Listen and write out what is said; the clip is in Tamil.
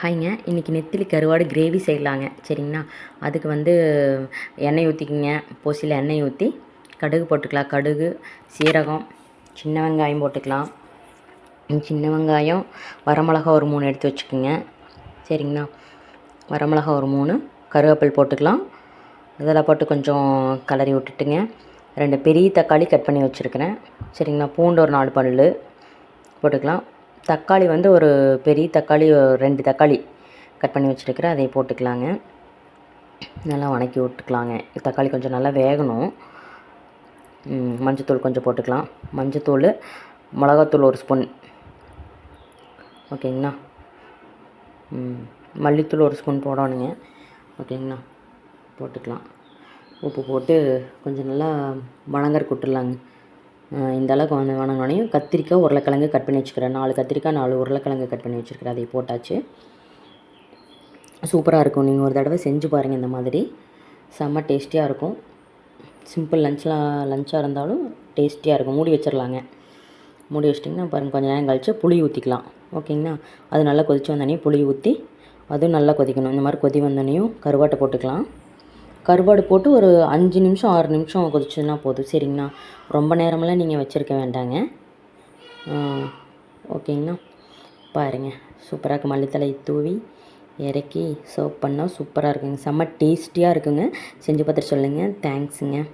ஹாய்ங்க. இன்றைக்கி நெத்திலி கருவாடு கிரேவி செய்யலாங்க. சரிங்களா? அதுக்கு வந்து எண்ணெய் ஊற்றிக்கிங்க பொசியில் எண்ணெய் ஊற்றி கடுகு போட்டுக்கலாம். கடுகு சீரகம் சின்ன வெங்காயம் போட்டுக்கலாம். சின்ன வெங்காயம் வரமிளகா ஒரு மூணு எடுத்து வச்சுக்கோங்க. சரிங்களா? வரமிளகா ஒரு மூணு கருவேப்பில் போட்டுக்கலாம். இதெல்லாம் போட்டு கொஞ்சம் கிளறி விட்டுட்டுங்க. ரெண்டு பெரிய தக்காளி கட் பண்ணி வச்சுருக்கிறேன். சரிங்களா? பூண்டு ஒரு நாலு பல் போட்டுக்கலாம். தக்காளி வந்து ஒரு பெரிய தக்காளி ஒரு ரெண்டு தக்காளி கட் பண்ணி வச்சுருக்கிறேன் அதை போட்டுக்கலாங்க. நல்லா வணக்கி விட்டுக்கலாங்க. தக்காளி கொஞ்சம் நல்லா வேகணும். மஞ்சத்தூள் கொஞ்சம் போட்டுக்கலாம். மஞ்சத்தூள் மிளகாத்தூள் ஒரு ஸ்பூன். ஓகேங்கண்ணா ம், மல்லித்தூள் ஒரு ஸ்பூன் போடணுங்க. ஓகேங்கண்ணா போட்டுக்கலாம். உப்பு போட்டு கொஞ்சம் நல்லா வணங்கறக்கு விட்டுர்லாங்க இந்த அளவுக்கு வந்து வணங்கினோடனையும் கத்திரிக்காய் உருளைக்கிழங்கு கட் பண்ணி வச்சுக்கிறேன். நாலு கத்திரிக்காய் நாலு உருளைக்கிழங்கு கட் பண்ணி வச்சுருக்கிறேன் அதை போட்டாச்சு. சூப்பராக இருக்கும். நீங்கள் ஒரு தடவை செஞ்சு பாருங்கள் இந்த மாதிரி. செம்ம டேஸ்டியாக இருக்கும். சிம்பிள் லஞ்ச்லாம் லஞ்சாக இருந்தாலும் டேஸ்டியாக இருக்கும். மூடி வச்சிடலாங்க மூடி வச்சிட்டிங்கன்னா பாருங்கள் கொஞ்சம் நேரம் கழித்து புளி ஊற்றிக்கலாம் ஓகேங்களா? அது நல்லா கொதித்து வந்தோடனே புளி ஊற்றி அதுவும் நல்லா கொதிக்கணும். இந்த மாதிரி கொதி வந்தோடனையும் கருவாட்டை போட்டுக்கலாம். கருவாடு போட்டு ஒரு அஞ்சு நிமிஷம் ஆறு நிமிஷம் கொதிச்சுன்னா போதும். சரிங்கண்ணா ரொம்ப நேரமெல்லாம் நீங்கள் வச்சுருக்க வேண்டாங்க. ஆ, பாருங்கள் சூப்பராக இருக்கு. மல்லித்தலை தூவி இறக்கி சர்வ் பண்ணால் சூப்பராக இருக்குங்க. செம்ம டேஸ்டியாக இருக்குங்க. செஞ்சு பார்த்துட்டு சொல்லுங்கள் தேங்க்ஸுங்க